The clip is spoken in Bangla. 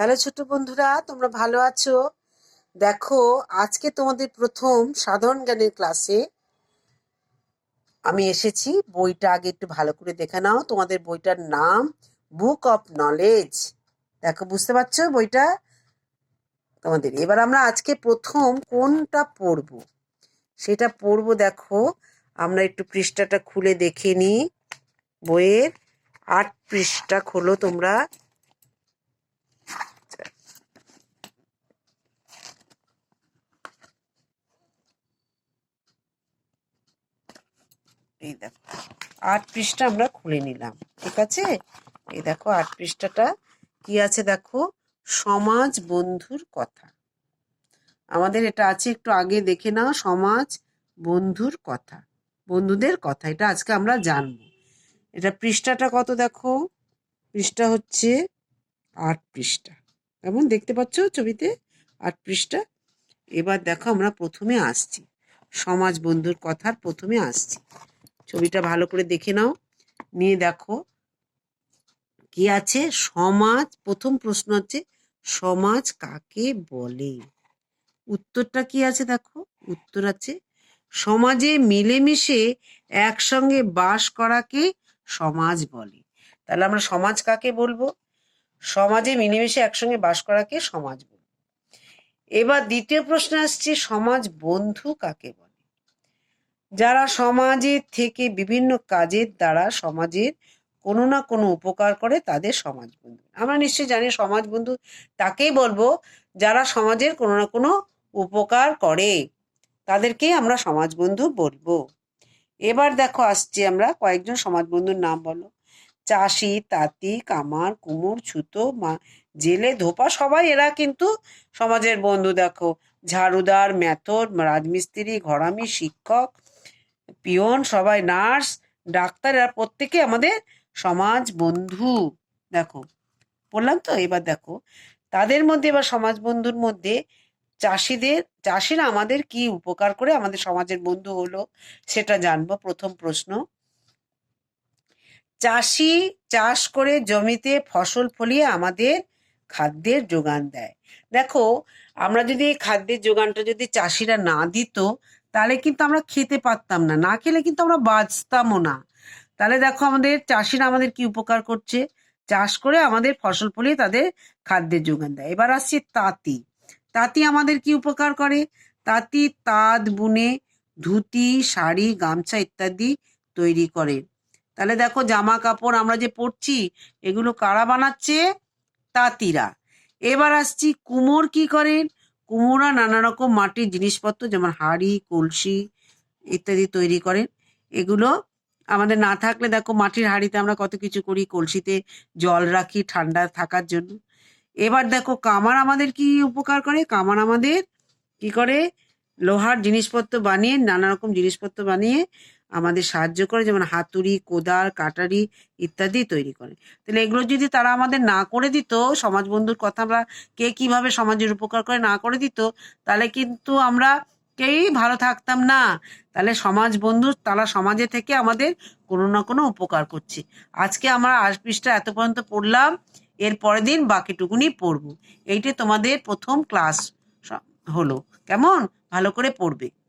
হ্যালো ছোট বন্ধুরা, তোমরা ভালো আছো? দেখো, আজকে তোমাদের প্রথম সাধারণ জ্ঞানের ক্লাসে আমি এসেছি। বইটা আগে একটু ভালো করে দেখে নাও। তোমাদের বইটার নাম বুক অফ নলেজ দেখো, বুঝতে পারছ বইটা? তোমাদের, এবার আমরা আজকে প্রথম কোনটা পড়ব? সেটা পড়ব, দেখো, আমরা একটু পৃষ্ঠাটা খুলে দেখে নিই। বইয়ের আট পৃষ্ঠা খোলো তোমরা। এই দেখো, আট পৃষ্ঠা আমরা খুলে নিলাম, ঠিক আছে? এই দেখো, আট পৃষ্ঠাটা কি আছে দেখো? সমাজ বন্ধুর কথা। আমাদের এটা আছে, একটু আগে দেখে নাও, সমাজ বন্ধুর কথা, বন্ধুদের কথা, এটা আজকে আমরা জানব। এটা পৃষ্ঠাটা কত দেখো? পৃষ্ঠা হচ্ছে আট পৃষ্ঠা। কেমন? দেখতে পাচ্ছ ছবিতে? আট পৃষ্ঠা। এবার দেখো, আমরা প্রথমে আসছি। সমাজ বন্ধুর কথার প্রথমে আসছি। ছবিটা ভালো করে দেখে নাও। নিয়ে দেখো। কি আছে? সমাজ, প্রথম প্রশ্ন হচ্ছে, সমাজ কাকে বলে? উত্তরটা কি আছে দেখো? উত্তর আছে, সমাজে মিলেমিশে একসঙ্গে বাস করাকে সমাজ বলে। তাহলে আমরা সমাজ কাকে বলব? সমাজে মিলেমিশে একসঙ্গে বাস করাকে সমাজ বলব। এবার দ্বিতীয় প্রশ্ন আসছে, সমাজ বন্ধু কাকে বলে? যারা সমাজের থেকে বিভিন্ন কাজের দ্বারা সমাজের কোনো না কোনো উপকার করে তাদের সমাজ বন্ধু আমরা নিশ্চয়ই জানি সমাজ বন্ধু তাকেই বলব যারা সমাজের কোনো না কোনো উপকার করে। তাদেরকেই আমরা সমাজ বন্ধু বলব। এবার দেখো আসছে আমরা কয়েকজন সমাজ বন্ধুর নাম বলো। চাষি, তাঁতি, কামার, কুমোর, ছুতো, মা, জেলে, ধোপা, সবাই এরা কিন্তু সমাজের বন্ধু দেখো। ঝাড়ুদার মেথর রাজমিস্ত্রি, ঘরামি, শিক্ষক পিয়ন, সবাই নার্স, ডাক্তার, এরা প্রত্যেকে আমাদের সমাজ বন্ধু। দেখো, বললাম তো, এবার দেখো, তাদের মধ্যে, এবার সমাজ বন্ধুর মধ্যে চাষিদের, চাষিরা আমাদের কি উপকার করে আমাদের সমাজের বন্ধু হলো, সেটা জানব, প্রথম প্রশ্ন। চাষি চাষ করে জমিতে ফসল ফলিয়ে আমাদের খাদ্যের যোগান দেয়। দেখো, আমরা যদি এই খাদ্যের যোগানটা যদি চাষিরা না দিত তাহলে কিন্তু আমরা খেতে পারতাম না। না খেলে কিন্তু আমরা বাঁচতামও না। তাহলে দেখো আমাদের চাষিরা আমাদের কি উপকার করছে? চাষ করে আমাদের ফসল ফলিয়ে তাদের খাদ্যের যোগান দেয়। এবার আসছে তাঁতি। তাঁতি আমাদের কি উপকার করে? তাঁতি তাঁত, বুনে, ধুতি, শাড়ি, গামছা ইত্যাদি তৈরি করে। তাহলে দেখো জামা কাপড় আমরা যে পরছি, এগুলো কারা বানাচ্ছে? তাঁতিরা। এবার আসছি কুমোর কি করেন কুমোরা নানা রকম মাটির জিনিসপত্র, যেমন হাড়ি, কলসি ইত্যাদি তৈরি করেন। এগুলো আমাদের না থাকলে দেখো মাটির হাঁড়িতে আমরা কত কিছু করি, কলসিতে জল রাখি ঠান্ডা থাকার জন্য। এবার দেখো কামার আমাদের কি উপকার করে? কামার আমাদের কি করে? লোহার জিনিসপত্র বানিয়ে, নানা রকম জিনিসপত্র বানিয়ে আমাদের সাহায্য করে, যেমন হাতুড়ি, কোদাল, কাটারি ইত্যাদি তৈরি করে। তাহলে এগুলো যদি তারা আমাদের না করে দিত, সমাজ বন্ধুর কথা আমরা কে কীভাবে সমাজের উপকার করে না করে দিত, তাহলে কিন্তু আমরা কেউই ভালো থাকতাম না। তাহলে সমাজ বন্ধু তারা সমাজে থেকে আমাদের কোনো না কোনো উপকার করছে। আজকে আমরা আশ পৃষ্ঠা এত পর্যন্ত পড়লাম, এর পরের দিন বাকিটুকুনি পড়ব। এইটা তোমাদের প্রথম ক্লাস হলো। কেমন? ভালো করে পড়বে।